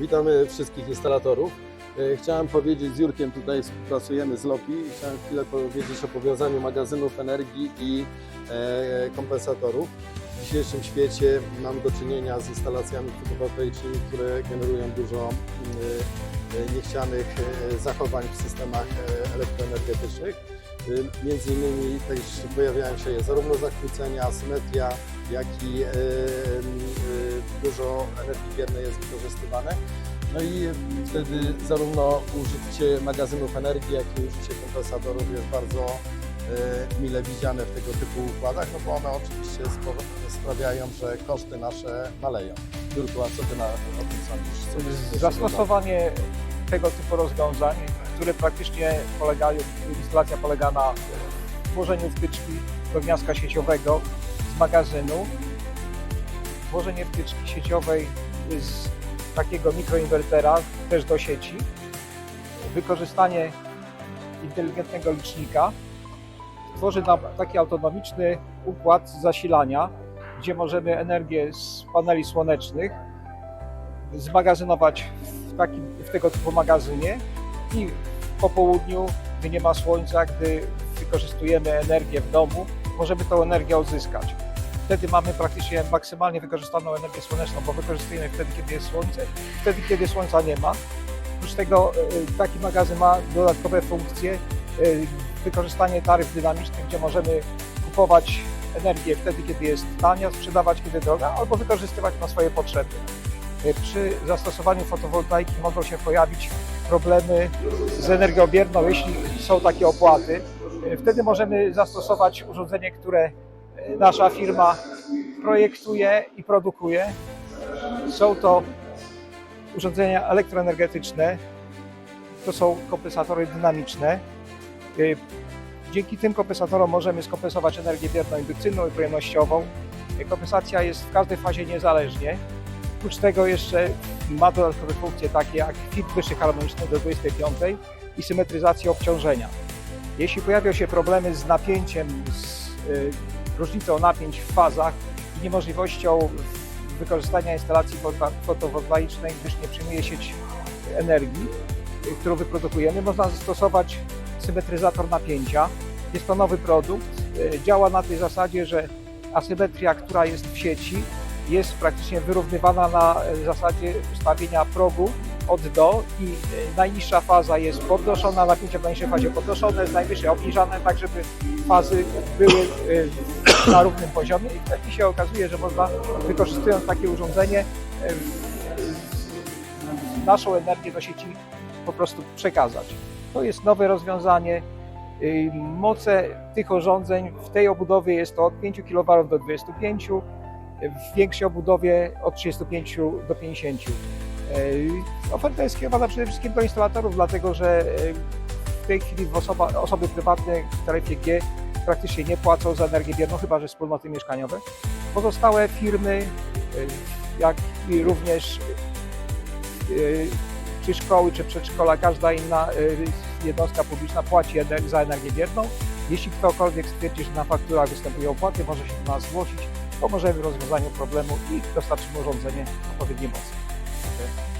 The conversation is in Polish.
Witamy wszystkich instalatorów. E, Chciałem powiedzieć, z Jurkiem tutaj współpracujemy z LOPI chciałem chwilę powiedzieć o powiązaniu magazynów energii i e, kompensatorów. W dzisiejszym świecie mamy do czynienia z instalacjami fotowoltaicznymi, które generują dużo mm, e, niechcianych zachowań w systemach elektroenergetycznych. Między innymi też pojawiają się zarówno zakłócenia, asymetria, jak i dużo energii biernej jest wykorzystywane. No i wtedy zarówno użycie magazynów energii, jak i użycie kompensatorów jest bardzo e, mile widziane w tego typu układach, no bo one oczywiście sprawiają, że koszty nasze maleją. Jurku, a co Ty na, o tym sądzisz? Zastosowanie tego typu rozwiązań, które praktycznie polegają, instalacja polega na włożeniu wtyczki do gniazda sieciowego magazynu, włożenie wtyczki sieciowej z takiego mikroinwertera też do sieci, wykorzystanie inteligentnego licznika tworzy nam taki autonomiczny układ zasilania, gdzie możemy energię z paneli słonecznych zmagazynować w, takim, w tego typu magazynie i po południu, gdy nie ma słońca, gdy wykorzystujemy energię w domu, możemy tą energię odzyskać. Wtedy mamy praktycznie maksymalnie wykorzystaną energię słoneczną, bo wykorzystujemy wtedy, kiedy jest słońce, wtedy, kiedy słońca nie ma. Oprócz tego y, taki magazyn ma dodatkowe funkcje, y, wykorzystanie taryf dynamicznych, gdzie możemy kupować energię wtedy, kiedy jest tania, sprzedawać, kiedy droga, albo wykorzystywać na swoje potrzeby. Przy zastosowaniu fotowoltaiki mogą się pojawić problemy z energią bierną, jeśli są takie opłaty. Wtedy możemy zastosować urządzenie, które nasza firma projektuje i produkuje. Są to urządzenia elektroenergetyczne, to są kompensatory dynamiczne. Dzięki tym kompensatorom możemy skompensować energię bierną indukcyjną i pojemnościową. Kompensacja jest w każdej fazie niezależnie. Oprócz tego jeszcze ma dodatkowe funkcje takie jak fit wyższy harmoniczny do 25 i symetryzacja obciążenia. Jeśli pojawią się problemy z napięciem, z y, różnicą napięć w fazach i niemożliwością wykorzystania instalacji fotowoltaicznej, gdyż nie przyjmuje sieć energii, y, którą wyprodukujemy, można zastosować symetryzator napięcia. Jest to nowy produkt. y, Działa na tej zasadzie, że asymetria, która jest w sieci, jest praktycznie wyrównywana na e, zasadzie ustawienia progu od do i e, najniższa faza jest podnoszona, napięcie w najniższej fazie podnoszone, z najwyższej obniżane, tak żeby fazy były e, na równym poziomie i wtedy się okazuje, że można wykorzystując takie urządzenie e, naszą energię do sieci po prostu przekazać. To jest nowe rozwiązanie. Moce tych urządzeń w tej obudowie jest to od 5 kW do 25 w większej obudowie od 35 do 50. Yy, Oferta jest skierowana przede wszystkim do instalatorów, dlatego że yy, w tej chwili osoba, osoby prywatne w taryfie G praktycznie nie płacą za energię bierną, chyba że wspólnoty mieszkaniowe. Pozostałe firmy, yy, jak i również czy szkoły, czy przedszkola, każda inna jednostka publiczna płaci za energię bierną. Jeśli ktokolwiek stwierdzi, że na fakturach występują opłaty, może się do nas zgłosić pomożemy w rozwiązaniu problemu i dostarczymy urządzenie odpowiedniej mocy. Okay.